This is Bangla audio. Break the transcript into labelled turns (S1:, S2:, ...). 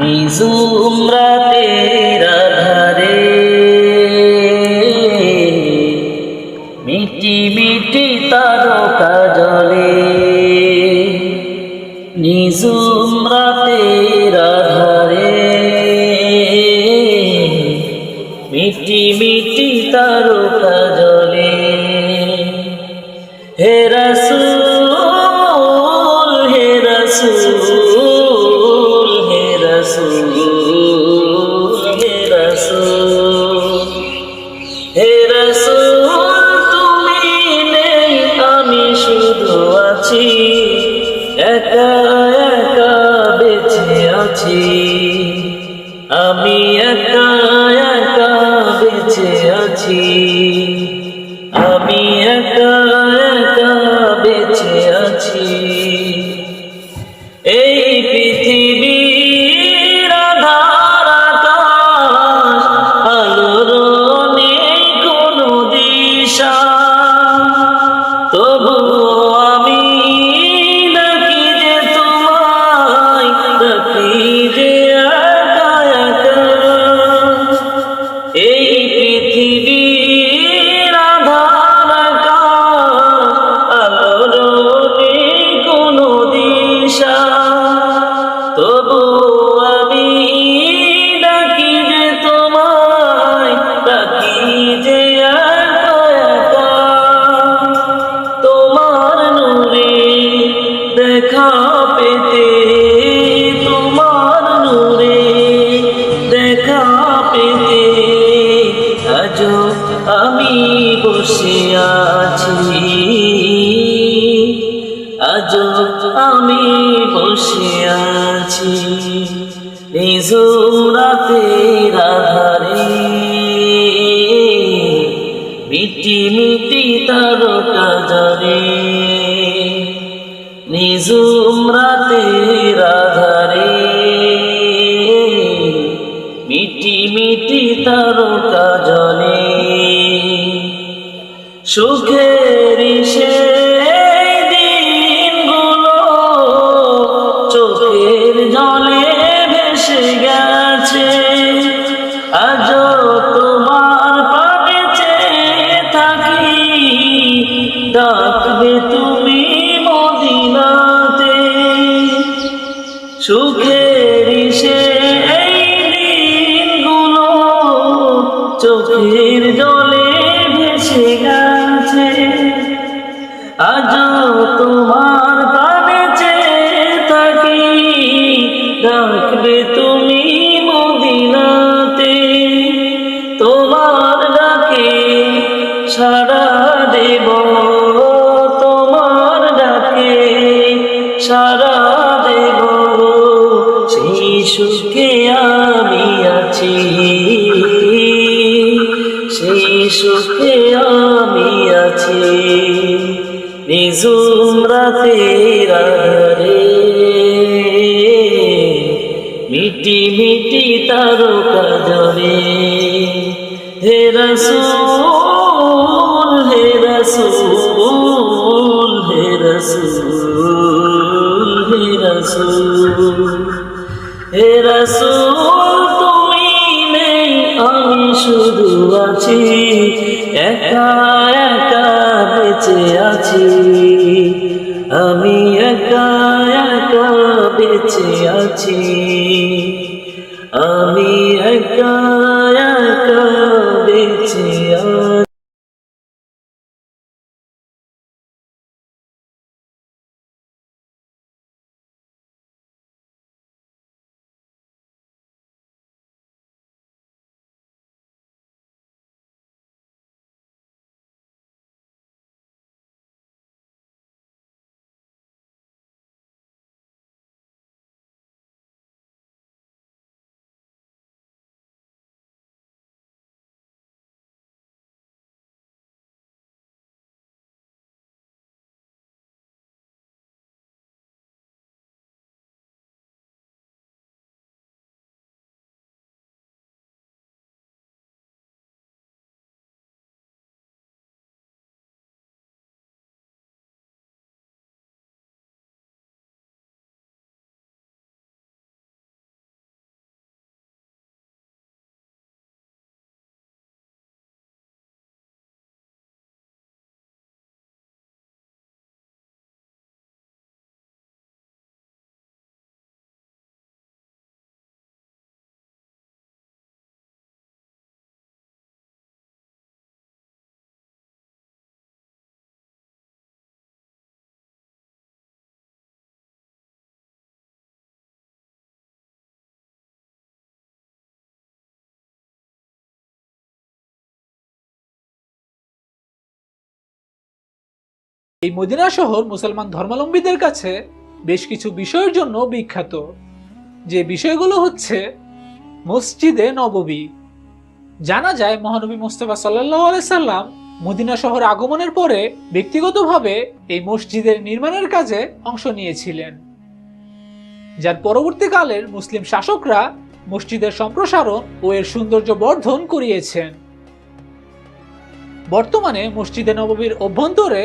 S1: নিঝুম রাতের আধারে। মিটি মিটি তারকা জলে। নিঝুম রাতের আধারে। মিটি মিটি তারকা জলে। হে রসুল রসুল তুমি নেই, আমি শুধু আছি। একা একা বেঁচে আছি। আমি একা একা বেঁচে আছি। তবু আমি ডাকি যে তোমায়, ডাকি যে এই পৃথিবীর আধার আলোর কোনো দিশা। তবু আমি ডাকি যে তোমায়, ডাকি যে আজ আমি বসে আছি। নিঝুম রাতের আধারে মিটি মিটি তারকা জরে নিঝুম রাতের আধারে মিটি মিটি তারকা জলে। সুখের সুখের সেই দিনগুলো চোখের জলে ভেসে গেছে। আজ তোমার চেয়ে থাকি, ডাকবে তুমি মদিনাতে তোমার আমি আছি। সেই সুখে আমি আছি। নিঝুম রাতের আধারে। মিটি মিটি তারকা জলে হে রসুল হে রসুল হে রসুল হে রসুল। হে রসুল, তুমি নেই, আমি শুধু আছি। একা একা বেঁচে আছি। আমি একা একা বেঁচে আছি। আমি একা একা
S2: এই মদিনা শহর মুসলমান ধর্মাবলম্বীদের কাছে বেশ কিছু বিষয়ের জন্য বিখ্যাত। যে বিষয়গুলো হচ্ছে মসজিদে নববী। জানা যায় মহানবী মুস্তফা সাল্লাহ সাল্লাম মদিনা শহর আগমনের পরে ব্যক্তিগতভাবে এই মসজিদের নির্মাণের কাজে অংশ নিয়েছিলেন। যার পরবর্তীকালের মুসলিম শাসকরা মসজিদের সম্প্রসারণ ও এর সৌন্দর্য বর্ধন করিয়েছেন। বর্তমানে মসজিদে নববীর অভ্যন্তরে